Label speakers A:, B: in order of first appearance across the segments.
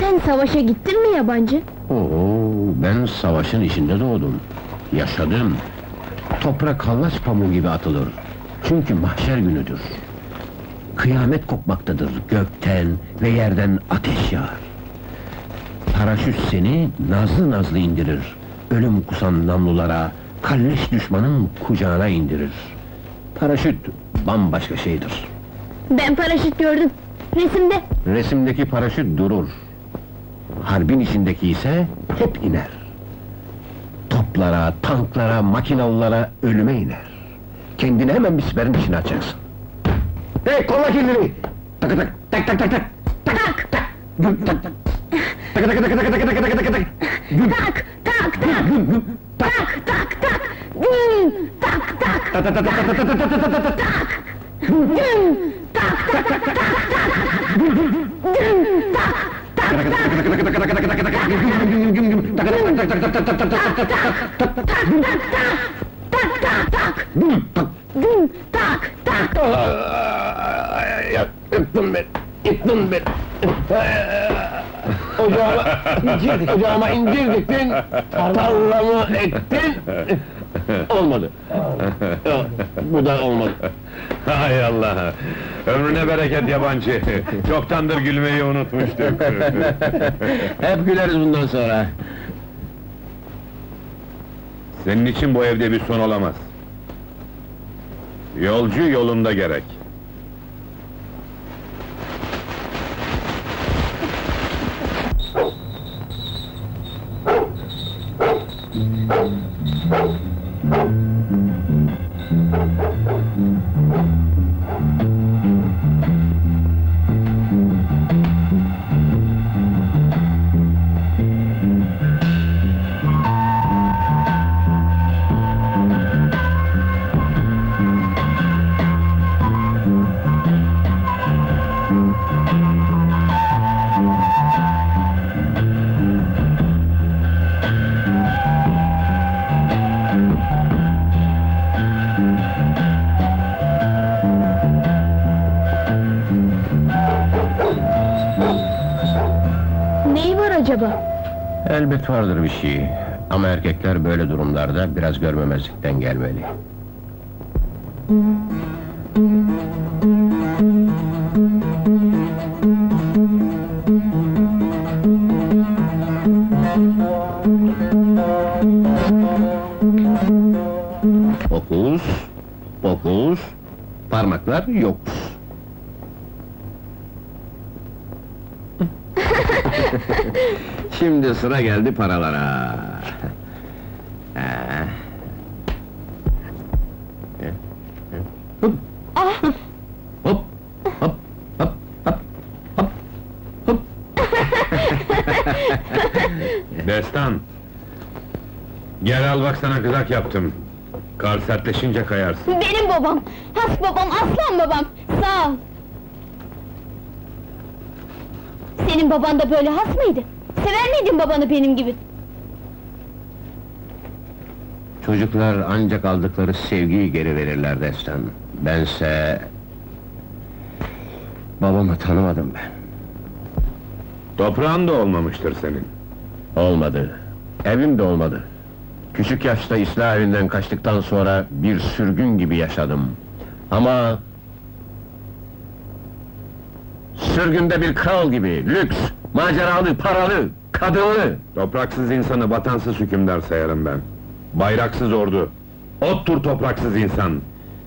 A: Sen savaşa gittin mi yabancı?
B: Oo, ben savaşın içinde doğdum. Yaşadım. Toprak hallaç pamuğu gibi atılır. Çünkü mahşer günüdür. Kıyamet kopmaktadır gökten ve yerden ateş yağar. Paraşüt seni nazlı nazlı indirir. Ölüm kusan namlulara, kalleş düşmanın kucağına indirir. Paraşüt bambaşka şeydir.
A: Ben paraşüt gördüm. Resimde.
B: Resimdeki paraşüt durur. Harbin içindeki ise hep iner. Toplara, tanklara, makinalılara ölüme iner. Kendini hemen bir siperin içine açacaksın. Hey, kolla kendini! Tak tak tak tak tak tak tak tak Güm, tak tak tak tak tak tak tak tak tak tak tak Güm,
A: Tak, tak, tak,
B: güm, güm,
A: tak, tak, tak. Güm, tak, tak
B: tak tak tak tak tak tak tak tak tak tak
A: güm, tak, tak, tak, tak, tak. Güm, tak, tak, tak, tak.
B: Yıktın beni, yıktın beni. Ocağıma indirdik, ocağıma indirdiktin, tarlamı ettin. Olmadı. Bu da olmadı.
C: Hay Allah! Ömrüne bereket yabancı! Çoktandır gülmeyi unutmuştuk.
B: Hep güleriz bundan sonra.
C: Senin için bu evde bir son olamaz. Yolcu yolunda gerek.
A: Neyi var acaba?
B: Elbet vardır bir şey. Ama erkekler böyle durumlarda biraz görmemezlikten gelmeli. Fokus, fokus, parmaklar yokus. Şimdi sıra geldi paralara. Hop, hop, hop, hop, hop, hop, hop.
C: Destan! Gel al bak sana kızak yaptım. Kar sertleşince kayarsın.
A: benim babam. Has babam, aslan babam. Sağ ol. Senin baban da böyle has mıydı? Sever miydin babanı benim gibi?
B: Çocuklar ancak aldıkları sevgiyi geri verirler Destan. Bense... Babamı tanımadım ben.
C: Toprağın da olmamıştır senin.
B: Olmadı. Evim de olmadı. Küçük yaşta İslah evinden kaçtıktan sonra bir sürgün gibi yaşadım. Ama... Sürgünde bir kral gibi, lüks, maceralı, paralı, kadınlı.
C: Topraksız insanı vatansız hükümdar sayarım ben. Bayraksız ordu. Ottur topraksız insan.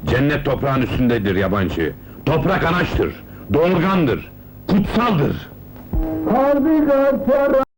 C: Cennet toprağın üstündedir yabancı. Toprak anaçtır, doğurgandır, kutsaldır.
D: Harbi